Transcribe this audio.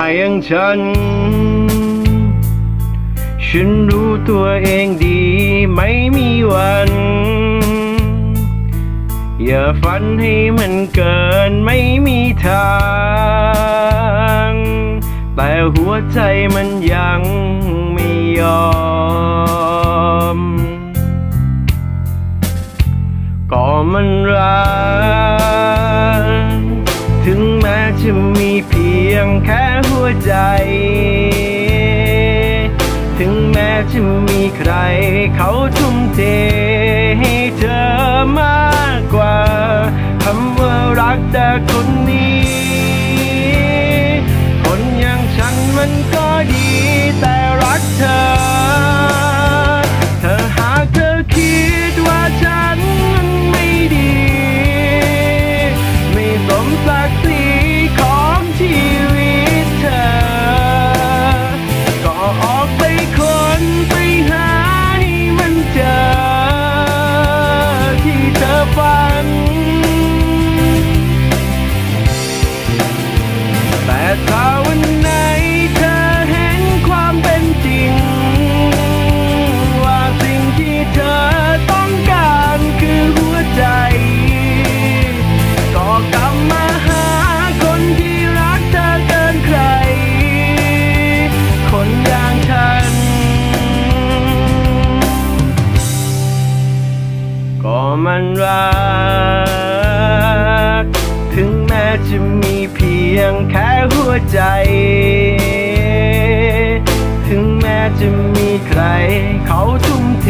อย่างฉัน ฉันรู้ตัวเองดีไม่มีวัน อย่าฝันให้มันเกินไม่มีทาง แต่หัวใจมันยังไม่ยอม ก็มันรักถึงแม้จะมีเพียงแค่ ใจ ถึงแม้จะมีใคร เขาทุ่มเทให้เธอมากกว่าคำว่ารักแต่คนนี้ คนอย่างฉันมันก็ะมีเพียงแค่หัวใจ ถึงแม้จะมีใครเขาทุ่มเท